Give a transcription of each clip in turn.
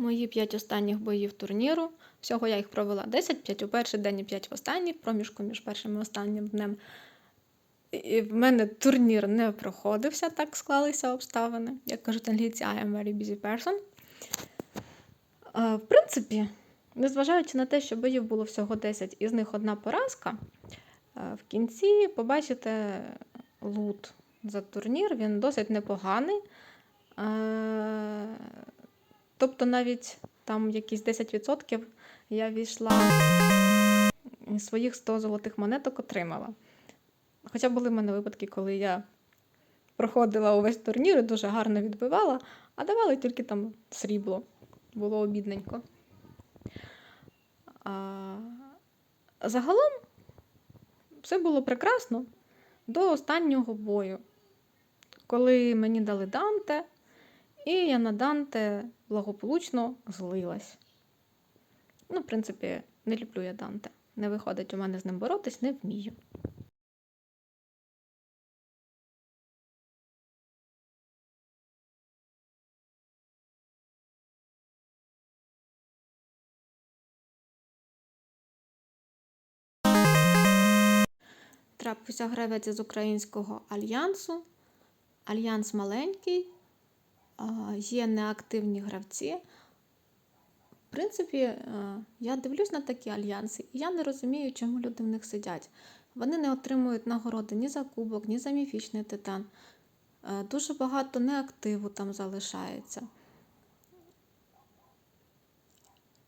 Мої 5 останніх боїв турніру. Всього я їх провела 10, 5 у перший день і 5 в останній, проміжку між першим і останнім днем. І в мене турнір не проходився, так склалися обставини. Як кажуть англійці, I am very busy person. В принципі, незважаючи на те, що боїв було всього 10, із них одна поразка, в кінці побачите лут за турнір, він досить непоганий. Тобто навіть там якісь 10% я війшла своїх 100 золотих монеток отримала. Хоча були в мене випадки, коли я проходила увесь турнір і дуже гарно відбивала, а давали тільки там срібло. Було обідненько. А, загалом все було прекрасно до останнього бою, коли мені дали Данте, і я на Данте благополучно злилась. Ну, в принципі, не люблю я Данте. Не виходить у мене з ним боротись, не вмію. Трапився гравець із українського альянсу. Альянс маленький, є неактивні гравці. В принципі, е, я дивлюсь на такі альянси, і я не розумію, чому люди в них сидять. Вони не отримують нагороди ні за кубок, ні за міфічний титан. Е, Дуже багато неактиву там залишається.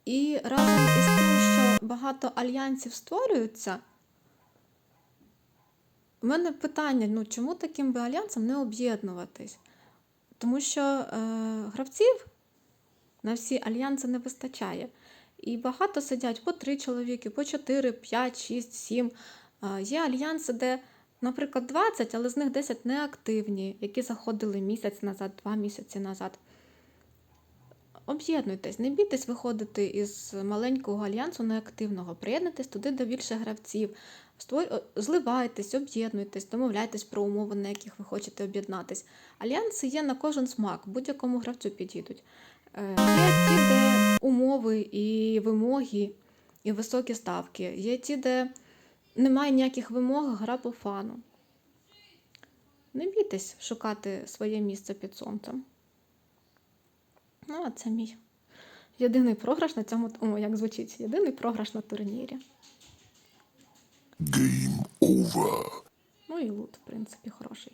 І разом із тим, що багато альянсів створюються, у мене питання: ну чому таким би альянсом не об'єднуватись? Тому що е, гравців на всі альянси не вистачає. І багато сидять по три чоловіки, по 4, 5, 6, 7. Е, є альянси, де, наприклад, 20, але з них 10 неактивні, які заходили місяць назад, два місяці назад. Об'єднуйтесь, не бійтесь виходити із маленького альянсу неактивного, приєднуйтесь туди до більше гравців, зливайтесь, об'єднуйтесь, домовляйтесь про умови, на яких ви хочете об'єднатись. Альянси є на кожен смак, будь-якому гравцю підійдуть. Е, Є ті, де умови і вимоги, і високі ставки. Є ті, де немає ніяких вимог, гра по фану. Не бійтесь шукати своє місце під сонцем. Ну, а це мій єдиний програш на цьому, о, як звучить, єдиний програш на турнірі. Game over. Ну і лут, в принципі, хороший.